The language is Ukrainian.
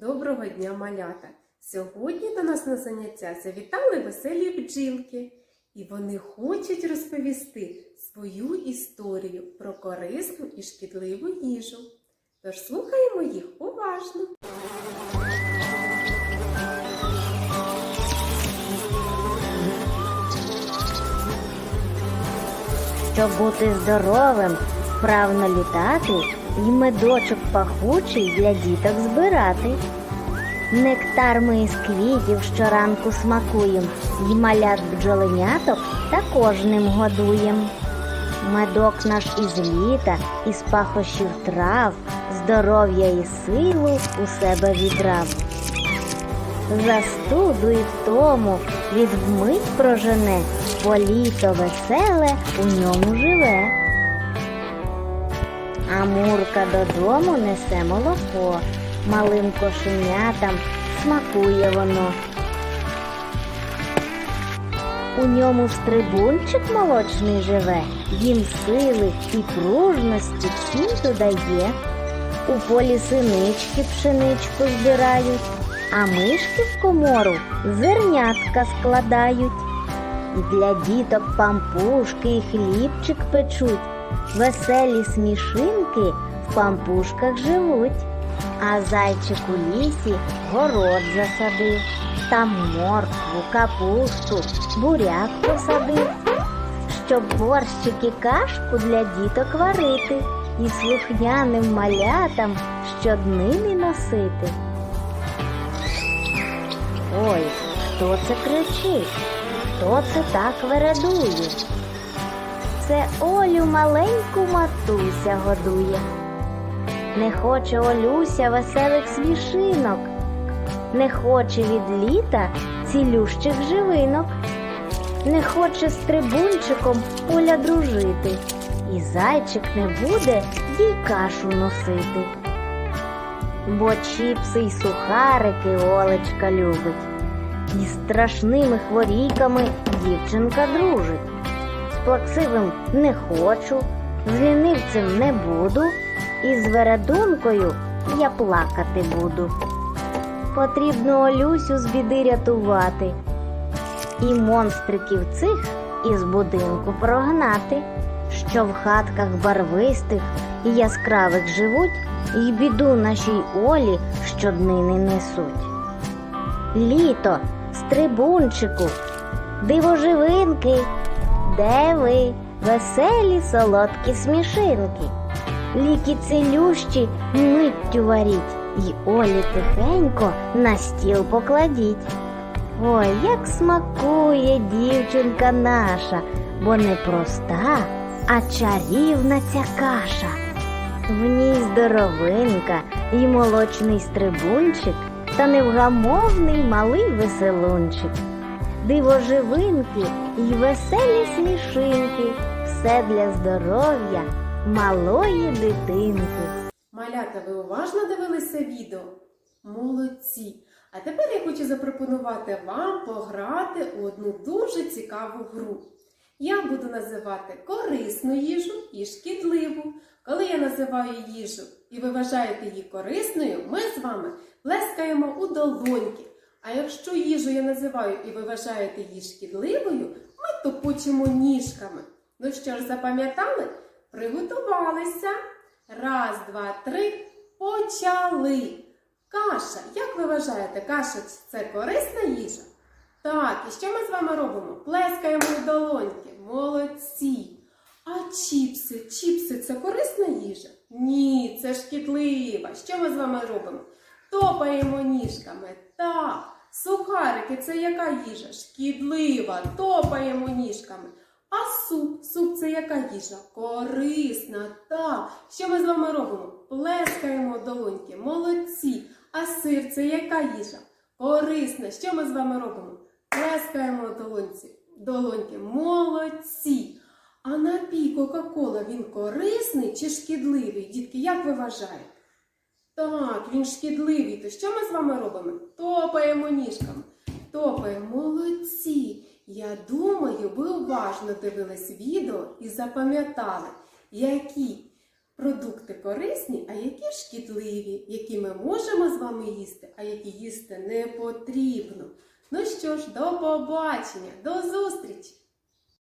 Доброго дня, малята! Сьогодні до нас на заняття завітали веселі бджілки, і вони хочуть розповісти свою історію про корисну і шкідливу їжу. Тож слухаємо їх уважно. Щоб бути здоровим, вправно літати і медочок пахучий для діток збирати. Нектар ми із квітів щоранку смакуєм, і малят бджоленяток також ним годуєм. Медок наш із літа, із пахощів трав, здоров'я і силу у себе відрав. Застуду і втому від вмить прожене, бо літо веселе у ньому живе. А мурка додому несе молоко, малим кошенятам смакує воно. У ньому стрибунчик молочний живе, їм сили і пружності всім додає. У полі синички пшеничку збирають, а мишки в комору зернятка складають. Для діток пампушки і хлібчик печуть, веселі смішинки в пампушках живуть. А зайчик у лісі город засадив, там моркву, капусту, буряк посадив, щоб борщик і кашку для діток варити і слухняним малятам щоднини носити. Ой, хто це кричить? Хто це так вередує? Це Олю маленьку матуся годує. Не хоче Олюся веселих смішинок, не хоче від літа цілющих живинок, не хоче з трибунчиком Оля дружити, і зайчик не буде їй кашу носити. Бо чіпси й сухарики Олечка любить, і з страшними хворійками дівчинка дружить. З плаксивим не хочу, з лінивцем не буду, і з вередункою я плакати буду. Потрібно Олюсю з біди рятувати, і монстриків цих із будинку прогнати, що в хатках барвистих і яскравих живуть, і біду нашій Олі щоднини несуть. Літо, стрибунчику, дивоживинки, де ви, веселі солодкі смішинки, ліки цілющі миттю варіть, і Олі тихенько на стіл покладіть. Ой, як смакує дівчинка наша, бо не проста, а чарівна ця каша. В ній здоровинка і молочний стрибунчик, та невгамовний малий веселунчик. Дивоживинки і веселі смішинки, все для здоров'я малої дитинки. Малята, ви уважно дивилися відео? Молодці! А тепер я хочу запропонувати вам пограти у одну дуже цікаву гру. Я буду називати корисну їжу і шкідливу. Коли я називаю їжу і ви вважаєте її корисною, ми з вами плескаємо у долоньки. А якщо їжу я називаю і ви вважаєте її шкідливою, ми топочемо ніжками. Ну що ж, запам'ятали? Приготувалися. Раз, два, три. Почали. Каша. Як ви вважаєте, каша це корисна їжа? Так, і що ми з вами робимо? Плескаємо у долоньки. Молодці. А чіпси? Чіпси це корисна їжа? Ні, це шкідлива. Що ми з вами робимо? Топаємо ніжками. Так. Сухарики це яка їжа? Шкідлива. Топаємо ніжками. А суп? Суп це яка їжа? Корисна. Так. Що ми з вами робимо? Плескаємо долоньки. Молодці. А сир це яка їжа? Корисна. Що ми з вами робимо? Плескаємо долоньці. Долоньки. Молодці. А напій Кока-Кола він корисний чи шкідливий? Дітки, як ви вважаєте? Так, він шкідливий. То що ми з вами робимо? Топаємо ніжками. Топаємо. Молодці. Я думаю, ви уважно дивились відео і запам'ятали, які продукти корисні, а які шкідливі, які ми можемо з вами їсти, а які їсти не потрібно. Ну що ж, до побачення, до зустрічі!